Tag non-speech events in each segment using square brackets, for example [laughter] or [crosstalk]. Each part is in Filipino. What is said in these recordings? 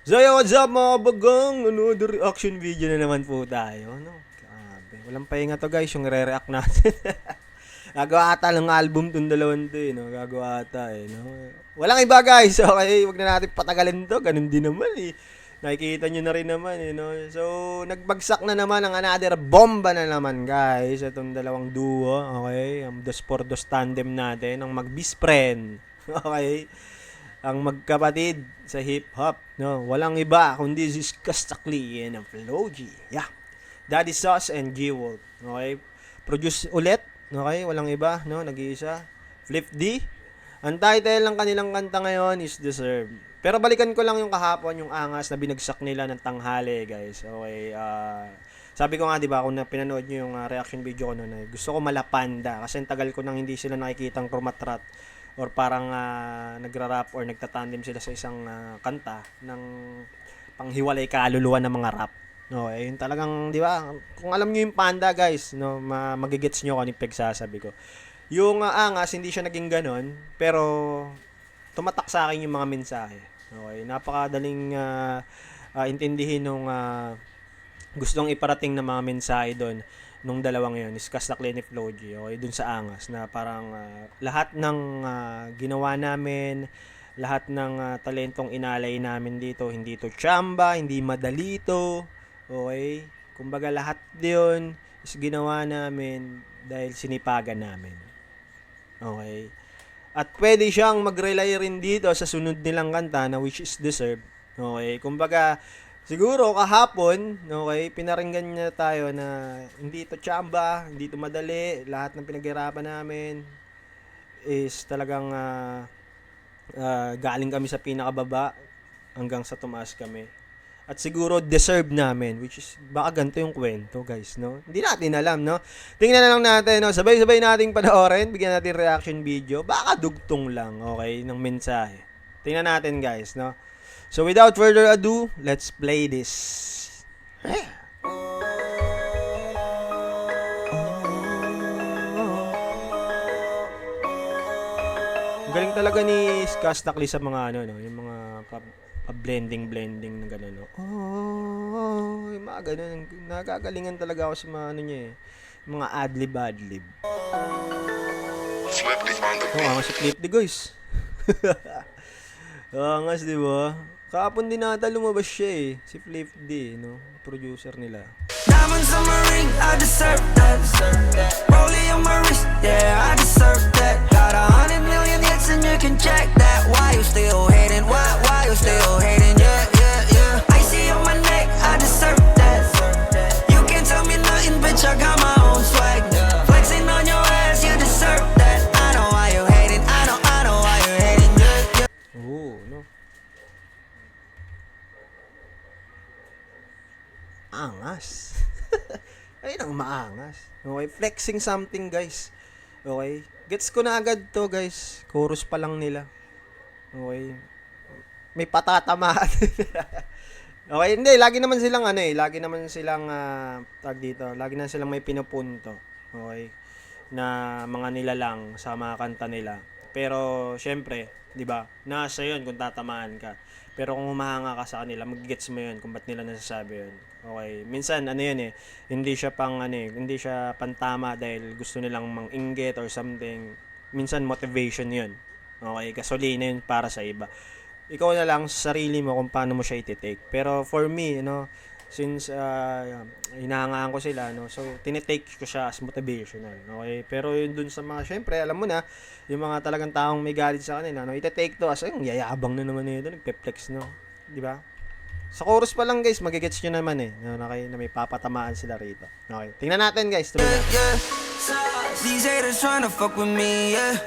So yo, what's up mga bagang? Another reaction video na naman po tayo. Ano? Grabe. Walang pahinga to guys, yung re-react natin. [laughs] Gagawa ata ng album tong dalawang to eh, no? Gagawa ata eh, no? Walang iba guys, [laughs] okay? Huwag na natin patagalin to, ganun din naman eh. Nakikita nyo na rin naman eh, no? So, nagbagsak na naman ang another bomba na naman guys. Itong dalawang duo, okay? Ang dos por dos tandem natin, ang mag-best friend. [laughs] Okay? Ang magkapatid sa hip-hop, no? Walang iba kundi si Kastakli and Floji. Yeah. Daddy Sauce and G-Wolf. Okay? Produce ulit, okay? Walang iba, no? Nag-iisa. Flip D. Ang title ng kanilang kanta ngayon is Deserve. Pero balikan ko lang yung kahapon, yung angas na binagsak nila ng tanghali, guys. Okay, ah... sabi ko nga, di ba, kung na pinanood nyo yung ah, reaction video ko noon, eh, gusto ko malapanda. Kasi ang tagal ko nang hindi sila nakikitang chromatrat or parang ah, nagra-rap or nagtatandem sila sa isang ah, kanta ng panghiwalay kaluluwa ng mga rap. No, eh, yun talagang, di ba? Kung alam niyo yung panda, guys, no, ma- magigets niyo kung ano yung pagsasabi ko. Yung ah, angas, hindi siya naging ganon, pero tumatak sa akin yung mga mensahe. Okay, napakadaling ah, ah, intindihin nung ah, gustong iparating ng mga mensahe doon nung dalawang yon is Kastakli ni Floji okay dun sa Angas na parang ah, lahat ng ah, ginawa namin lahat ng ah, talentong inalay namin dito hindi to chamba hindi madali to okay? Kumbaga lahat yun is ginawa namin dahil sinipagan namin okay? At pwede siyang mag-rely rin dito sa sunod nilang kanta na which is deserve okay? Kumbaga Siguro kahapon, okay, pinaringgan niya tayo na hindi to chamba, hindi to madali, lahat ng pinaghirapan namin is talagang ah, ah, galing kami sa pinakababa hanggang sa tumaas kami. At siguro deserve namin, which is baka ganito yung kwento, guys, no? Hindi natin alam, no? Tingnan na lang natin, no? Sabay-sabay nating panoorin, bigyan natin reaction video, baka dugtong lang, okay, ng mensahe. Tingnan natin, guys, no? So without further ado, let's play this. Galing talaga ni Skastakli sa mga ano no, yung mga pa, blending ng gano'n no. Oh, yung mga ganun, nagagalingan talaga ako sa mga ano niya eh. Mga adlib adlib. Flip the on the Oo, oh, si Clip the guys. [laughs] Angas, di ba? Kahapon din nata lumabas siya eh. Si Flip D, no? Producer nila. Diamonds on my ring, I deserve Okay, flexing something, guys. Okay? Gets ko na agad to, guys. Chorus pa lang nila. Okay? May patatamaan. [laughs] okay, hindi. Lagi naman silang ano eh. Lagi naman silang, ah, tag dito. Lagi na silang may pinupunto. Okay? Na mga nilalang sa mga kanta nila. Pero, syempre, di ba? Nasa yun kung tatamaan ka. Pero kung humahanga ka sa kanila, mag-gets mo yun kung ba't nila nasasabi yun. Okay. Minsan, ano yun eh, hindi siya pang, ano eh, hindi siya pantama dahil gusto nilang mang-inggit or something. Minsan, motivation yun. Okay. Gasolina yun para sa iba. Ikaw na lang sa sarili mo kung paano mo siya iti-take. Pero for me, you know, since uh, hinahangaan ko sila, no, so tinitake ko siya as motivational. Okay? Pero yun dun sa mga, syempre, alam mo na, yung mga talagang taong may galit sa kanila, no, iti-take to as, yung yayabang na naman nito, nagpe-flex, no. Di ba? Sa chorus pa lang, guys, magigets nyo naman eh, no, na, kayo, na may papatamaan sila rito. Okay. Tingnan natin, guys. Tuloy yeah. These haters tryna fuck with me, yeah.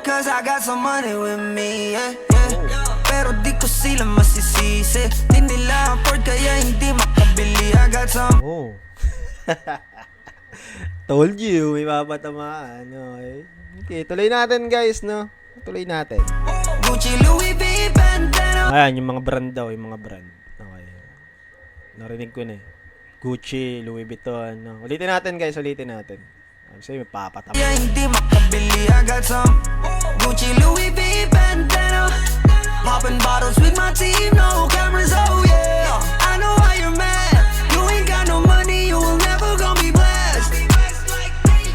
Cause I got some money with me, yeah. Sila masisisi Di nila afford kaya hindi makabili got some Oh. [laughs] Told you, may papatamaan. Okay. Okay, tuloy natin, guys, no. Tuloy natin. Gucci, Louis V, bandana Ayan, yung mga brand daw, yung mga brand. Okay. Narinig ko na eh. Gucci, Louis Vuitton. No? Ulitin natin guys, ulitin natin. Kasi may papatama. Yeah, hindi makabili got some Gucci, Louis V, bandana popping bottles with my team, no cameras, oh yeah. I know why you're mad. You ain't got no money, you will never gon' be blessed.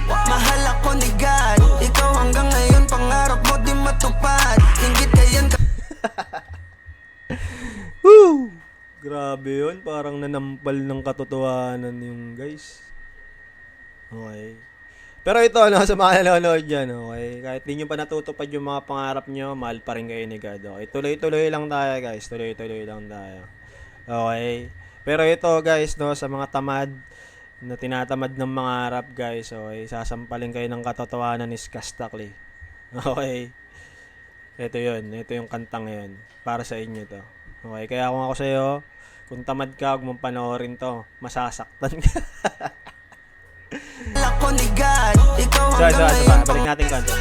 Mahal ako ni God, ikaw hanggang ngayon pangarap mo di matupad. Ingit ka. [laughs] Woo! Grabe yun, parang nanampal ng katotohanan yung guys. Okay. Pero ito, ano, [laughs] sa mga nanonood dyan, okay? Kahit di nyo pa natutupad yung mga pangarap nyo, mahal pa rin kayo ni God, okay? Tuloy-tuloy lang tayo, guys. Tuloy-tuloy lang tayo. Okay? Pero ito, guys, no, sa mga tamad, na tinatamad ng mga harap, guys, okay? Sasampalin kayo ng katotohanan ni Skastakli. [laughs] Okay? Ito yun. Ito yung kantang yun. Para sa inyo to. Okay? Kaya kung ako sa'yo, kung tamad ka, huwag mong panoorin to. Masasaktan ka. [laughs] Ako ni God, ikaw so, so, hanggang so, ngayon balik natin content.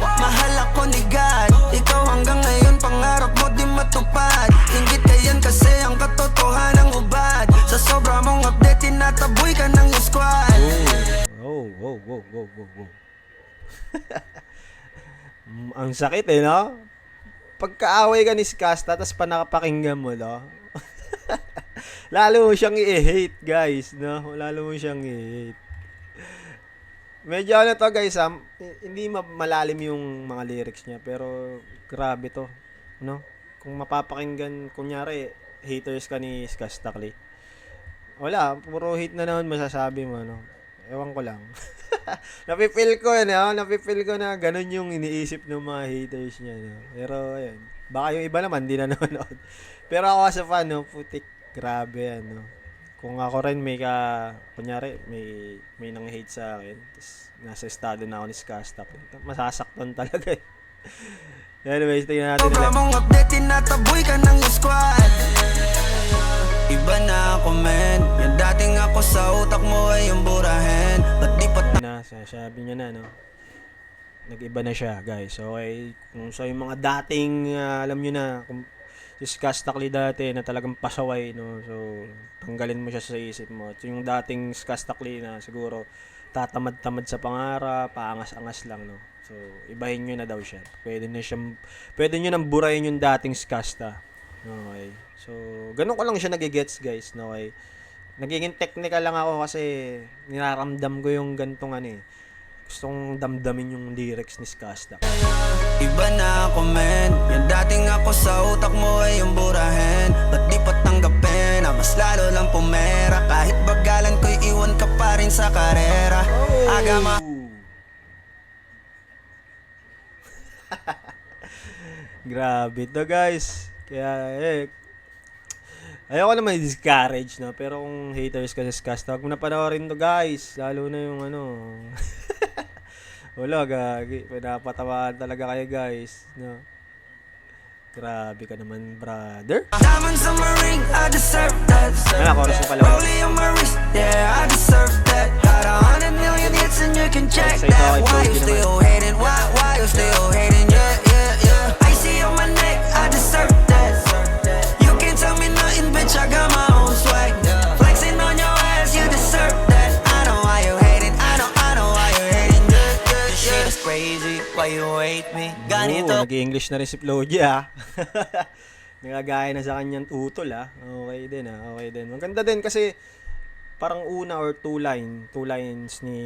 Mahal ako ni God, ikaw hanggang ngayon pangarap mo di matupad Ingit ka yan kasi ang katotohanan ubad Sa sobra mong update, tinataboy ka ng squad Oh, wow, wow, wow, wow. Mm, Ang sakit eh, no? Pagkaaway ka ni Skasta, tapos pa nakapakinggan mo, no? [laughs] Lalo mo siyang i-hate, guys, no? Lalo mo siyang i-hate. Medyo ano to, guys, ah, hindi ma- malalim yung mga lyrics niya, pero grabe to, no? Kung mapapakinggan, kunyari, haters ka ni Skastakli. Wala, puro hate na naman masasabi mo, no? Ewan ko lang. [laughs] Napipil ko yun, eh. Napipil ko na ganun yung iniisip ng mga haters niya. No? Pero, ayun. Baka yung iba naman, di na [laughs] nanonood. Pero ako as a fan, no, putik, grabe yan, no? Kung ako rin may ka, kunyari, may, may nang hate sa akin, tapos nasa estado na ako ni Skastap, masasaktan talaga eh. [laughs] Anyways, tingnan natin ulit. mong update, tinataboy ka ng squad. Iba na ako men, yung dating ako sa utak mo ay yung burahin. Ba't di pa na sa- sabi niya na no? Nag-iba na siya guys. Okay kung sa yung mga dating ah, alam niyo na kung si Skastakli dati na talagang pasaway no? So tanggalin mo siya sa isip mo. At yung dating Skastakli na siguro tatamad-tamad sa pangarap paangas-angas lang no? So ibahin niyo na daw siya. Pwede na siyang pwede niyo nang burahin yung dating Skasta okay. So ganun ko lang siya nagigets guys no? Okay. Nagiging technical lang ako kasi niraramdam ko yung gantong ano eh. Gusto kong damdamin yung lyrics ni Skasta. Iba na ako men Yung dating ako sa utak mo ay yung burahin Ba't di pa tanggapin na mas lalo lang pumera Kahit bagalan ko'y iwan ka pa rin sa karera Aga [laughs] Grabe to guys. Kaya eh, Ayoko naman i-discourage, no? Pero kung haters ka sa Skasta, huwag mo na panoorin to, guys. Lalo na yung ano. [laughs] Wala, gagi. Pinapatawahan talaga kayo, guys. No? Grabe ka naman, brother. Diamonds on my ring, I deserve that Ano, chorus mo pala. Rollie on my wrist, yeah, I deserve that Got a hundred million hits and you can check that Why you still hating, why, why you still hating, yeah, yeah, yeah Icy on my neck, I deserve that You can't tell me nothing, bitch, I got my own swag why you hate me Ganito Oo, nag-English na rin si Floji ah. [laughs] Nagagaya na sa kanyang utol ah. Okay din ah, okay din. Maganda din kasi parang una or two line, two lines ni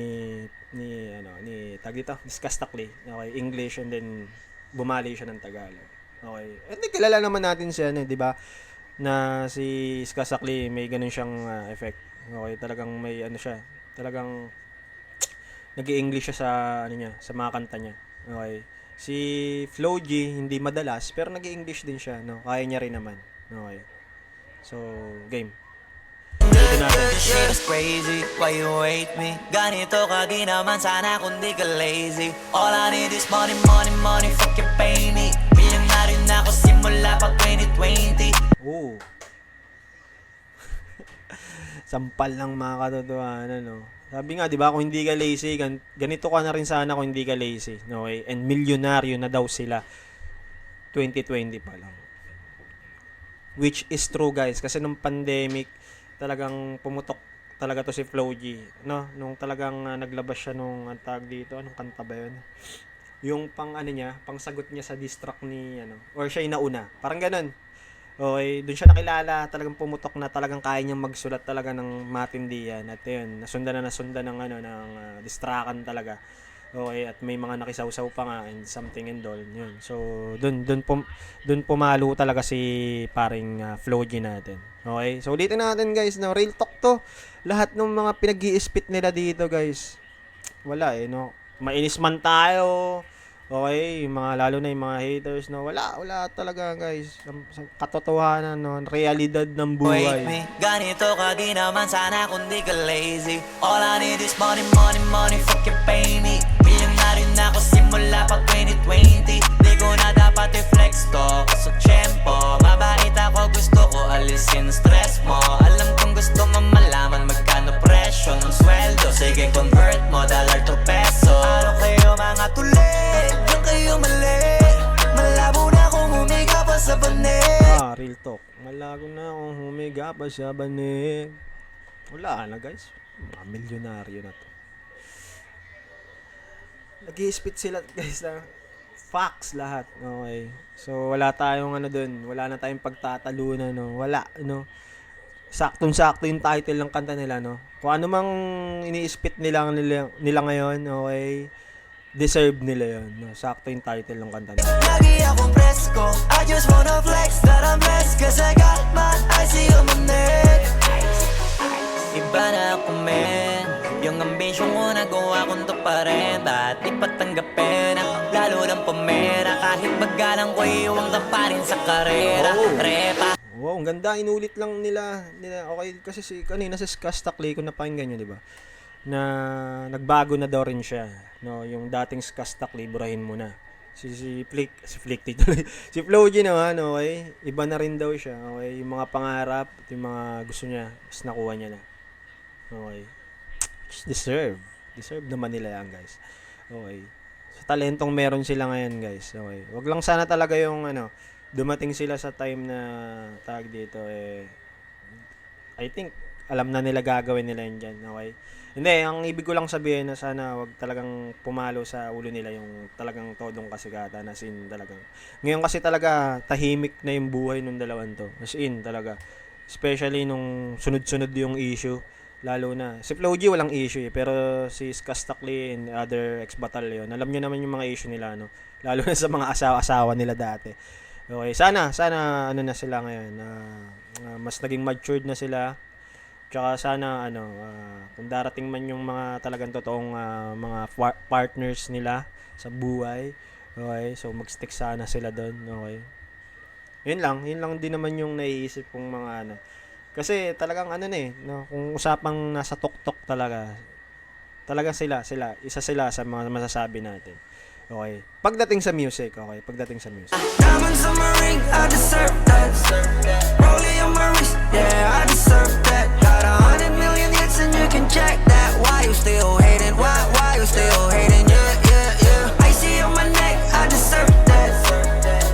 ni ano ni tag dito, ni Skastakli. Okay, English and then bumali siya ng Tagalog. Okay. Then, kilala naman natin siya, ano, 'di ba? Na si Skastakli may ganun siyang ah, effect. Okay, talagang may ano siya, talagang [tsk] nag-i-English siya sa ano niya, sa mga kanta niya. Okay. Si Flo G, hindi madalas, pero nag english din siya, no? Kaya niya rin naman. Okay. So, game. Is crazy, why you hate me? Ganito ka di naman sana kung di ka lazy All I need is money, money, money, fuck your pay me Milyonaryo na ako simula pa 2020 Oo. Sampal ng mga katotohanan, no? Sabi nga, di ba, kung hindi ka lazy, gan- ganito ka na rin sana kung hindi ka lazy. Okay? And milyonaryo na daw sila 2020 pa lang. Which is true, guys. Kasi nung pandemic, talagang pumutok talaga to si Flo G. No? Nung talagang ah, naglabas siya nung ang tag dito, anong kanta ba yun? Yung pang ano niya, pang sagot niya sa diss track ni ano, or siya yung nauna. Parang ganun. Okay, doon siya nakilala, talagang pumutok na talagang kaya niyang magsulat talaga ng matindihan. At yun, nasundan na nasundan ng ano ng uh, distrakan talaga. Okay, at may mga nakisawsaw pa nga and something and all. Yun. So, dun, dun, pum, dun pumalo talaga si paring uh, Floji natin. Okay? So, ulitin natin guys, no? Real talk to. Lahat ng mga pinag spit nila dito guys. Wala eh, no? Mainis man tayo. Okay, yung mga lalo na yung mga haters, no? Wala, wala talaga guys. Sa- Katotohanan, no? Realidad ng Wait buhay. me, ganito ka di naman sana kung di ka lazy All I need is money, money, money, fucking pay me Milyonaryo na ako simula pa 2020 Di ko na dapat i-flex to, kaso tiyempo Mabait ako, gusto ko alisin stress mo Alam kong gusto mo malaman magkano presyo ng sweldo humiga pa sa banig. Wala na guys. Mga milyonaryo na to. nag spit sila guys na facts lahat. Okay. So wala tayong ano dun. Wala na tayong pagtatalunan. No? Wala. No? Saktong-sakto yung title ng kanta nila. No? Kung ano mang ini-spit nila, nila, nila ngayon. Okay. Deserve nila yun. No? Sakto yung title ng kanta nila. Lagi akong presko I just wanna flex that I'm blessed Cause I got my eyes on my neck Iba na ako men Yung ambisyon ko nagawa kong to pa rin Ba't di patanggapin ang lalo ng pamera Kahit magalang ko iwang pa rin sa karera Oh. Repa Wow, ang ganda. Inulit lang nila. nila okay, kasi si, kanina si Skastakli, kung napakinggan nyo, di ba? Na nagbago na daw rin siya. No, yung dating Skastakli, burahin mo na. Si, si Flick, si Flick dito. [laughs] si Floji naman, okay? Iba na rin daw siya, okay? Yung mga pangarap, yung mga gusto niya, is nakuha niya na. Okay. Deserve. Deserve naman nila yan, guys. Okay. So, talentong meron sila ngayon, guys. Okay. Wag lang sana talaga yung, ano, dumating sila sa time na tag dito eh I think alam na nila gagawin nila yun dyan, okay? Hindi, ang ibig ko lang sabihin na sana wag talagang pumalo sa ulo nila yung talagang todong kasigatan as in talagang. Ngayon kasi talaga tahimik na yung buhay nung dalawan to. As in talaga. Especially nung sunod-sunod yung issue. Lalo na. Si Floji walang issue eh. Pero si Skastakli and other ex-batalyon, alam nyo naman yung mga issue nila, no? Lalo na sa mga asawa-asawa nila dati. Okay, sana, sana ano na sila ngayon. ah, ah, mas naging matured na sila. Tsaka sana ano, ah, kung darating man yung mga talagang totoong ah, mga par- partners nila sa buhay. Okay, so mag-stick sana sila doon, okay. Yun lang, yun lang din naman yung naiisip kong mga ano. Kasi talagang ano eh, no, kung usapang nasa tuktok talaga, talaga sila, sila, isa sila sa mga masasabi natin. Okay. Pagdating sa music, okay, pagdating sa music. Diamonds on my ring, I deserve that Rollie on my wrist, yeah, I deserve that a hundred million hits and you can check that. Why you still hating, why, why you still hating, yeah, yeah, yeah. Icy on my neck, I deserve that.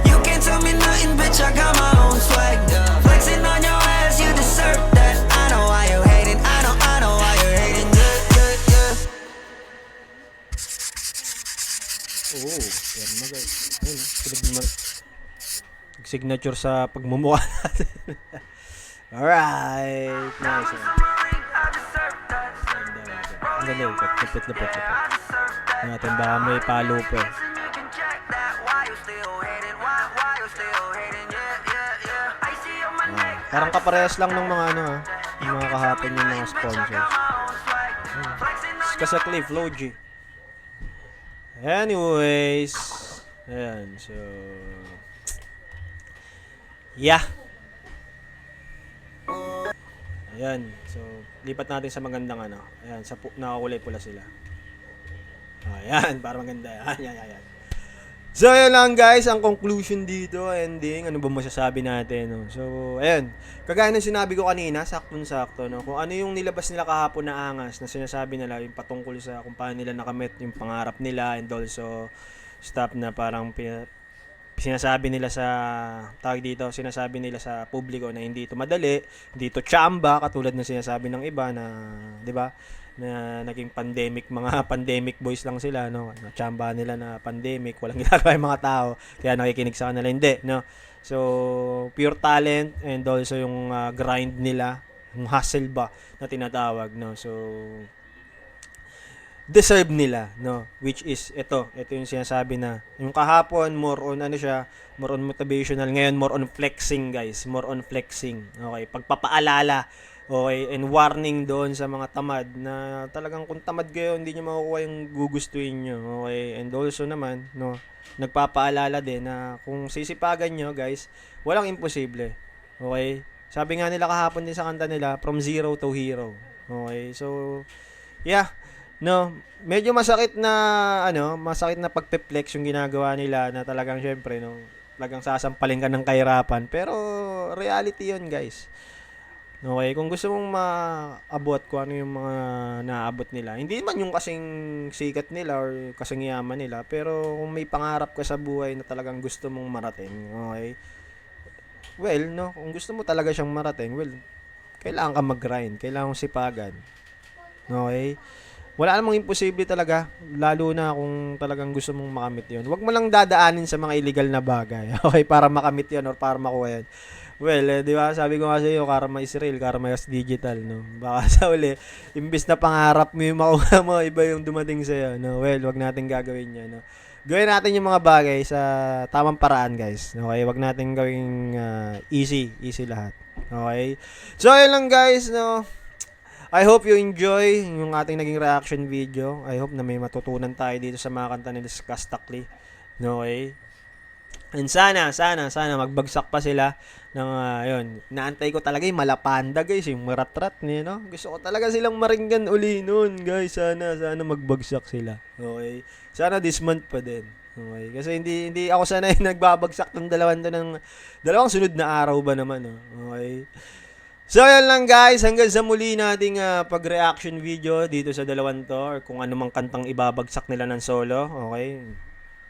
You can't tell me nothing, bitch, I got my own swag. Flexing on your ass, you deserve that. I know why you hating, I know, I know why you're hating, yeah, yeah, yeah. Oh, Oo, pero. Ayun, ah, signature sa pagmumukha [laughs] natin. Alright. Nice. Ang ganda yung lupit, lupit, lupit. Natin baka may palo pa eh. Parang kaparehas lang ng mga ano ah. Yung mga kahapon yung mga sponsors. Kasi Cliff, Logi. Anyways. Ayan, so... Yeah. Ayan, so lipat natin sa magandang ano. Ayan, sa pu- nakakulay pula sila. Ayan, [laughs] para maganda. Ayan, ayan, ayan. So, ayan lang guys, ang conclusion dito, ending, ano ba masasabi natin, no? So, ayan, kagaya ng sinabi ko kanina, saktong-sakto, no? Kung ano yung nilabas nila kahapon na angas, na sinasabi nila, yung patungkol sa kung paano nila nakamit yung pangarap nila, and also, stuff na parang sinasabi nila sa tawag dito, sinasabi nila sa publiko na hindi ito madali, hindi ito tsamba katulad ng sinasabi ng iba na, 'di ba? na naging pandemic, mga [laughs] pandemic boys lang sila, no? Tsamba nila na pandemic, walang [laughs] ginagawa yung mga tao, kaya nakikinig sa kanila, hindi, no? So, pure talent and also yung ah, grind nila, yung hustle ba na tinatawag, no? So, deserve nila, no? Which is ito, ito yung sinasabi na yung kahapon more on ano siya, more on motivational, ngayon more on flexing, guys. More on flexing. Okay, pagpapaalala. Okay, and warning doon sa mga tamad na talagang kung tamad kayo, hindi nyo makukuha yung gugustuhin nyo. Okay, and also naman, no, nagpapaalala din na kung sisipagan nyo, guys, walang imposible. Okay? Sabi nga nila kahapon din sa kanta nila, from zero to hero. Okay, so, yeah, no, medyo masakit na, ano, masakit na pagpe-flex yung ginagawa nila na talagang syempre, no, talagang sasampalin ka ng kahirapan. Pero, reality yon guys. Okay, kung gusto mong maabot kung ano yung mga naabot nila, hindi man yung kasing sikat nila or kasing yaman nila, pero kung may pangarap ka sa buhay na talagang gusto mong marating, okay, well, no, kung gusto mo talaga siyang marating, well, kailangan ka mag-grind, kailangan mong sipagan. Okay? Wala namang imposible talaga, lalo na kung talagang gusto mong makamit yon. Huwag mo lang dadaanin sa mga illegal na bagay, [laughs] okay, para makamit yon or para makuha yan. Well, eh, di ba, sabi ko nga sa iyo, karma is real, karma is digital, no? Baka [laughs] sa uli, imbis na pangarap mo yung makuha mo, [laughs] iba yung dumating sa iyo, no? Well, wag natin gagawin yan, no? Gawin natin yung mga bagay sa tamang paraan, guys. Okay, wag natin gawing ah, easy, easy lahat. Okay? So, ayun lang, guys, no? I hope you enjoy yung ating naging reaction video. I hope na may matutunan tayo dito sa mga kanta ni Kastakli. No, okay? And sana, sana, sana magbagsak pa sila ng uh. Naantay ko talaga yung malapanda guys, yung maratrat niya, no? Gusto ko talaga silang maringgan uli noon, guys. Sana, sana magbagsak sila. Okay? Sana this month pa din. Okay? Kasi hindi hindi ako sanay [laughs] nagbabagsak ng dalawan to ng dalawang sunod na araw ba naman, no? Okay? So, yan lang guys. Hanggang sa muli nating ah, pag-reaction video dito sa dalawan to or kung ano mang kantang ibabagsak nila ng solo. Okay?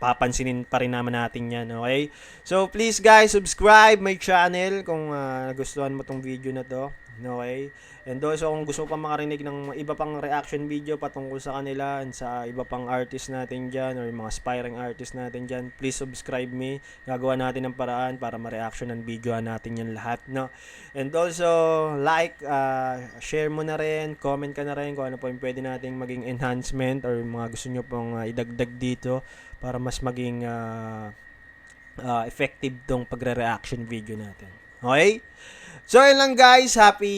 Papansinin pa rin naman natin yan. Okay? So, please guys, subscribe my channel kung ah, nagustuhan mo tong video na to. Okay? And also, kung gusto mo pa makarinig ng iba pang reaction video patungkol sa kanila and sa iba pang artist natin dyan or mga aspiring artist natin dyan, please subscribe me. Gagawa natin ng paraan para ma-reaction ng video natin yan lahat. No? And also, like, uh, share mo na rin, comment ka na rin kung ano po yung pwede nating maging enhancement or mga gusto nyo pong uh, idagdag dito para mas maging uh, uh, effective tong pagre-reaction video natin. Okay? So, yun lang guys. Happy...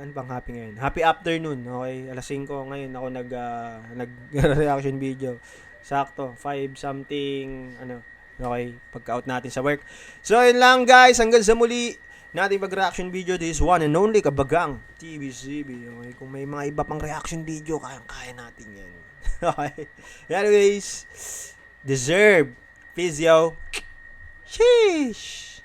Ano bang happy ngayon? Happy afternoon. Okay? Alas 5 ngayon ako nag, uh, nag-reaction [laughs] video. Sakto. 5 something, ano, okay, pagka-out natin sa work. So, yun lang guys. Hanggang sa muli nating pag-reaction video. This is one and only Kabagang TVCB. Okay? Kung may mga iba pang reaction video, kaya-kaya natin yan. [laughs] okay? Anyways, deserve. Yo. Sheesh.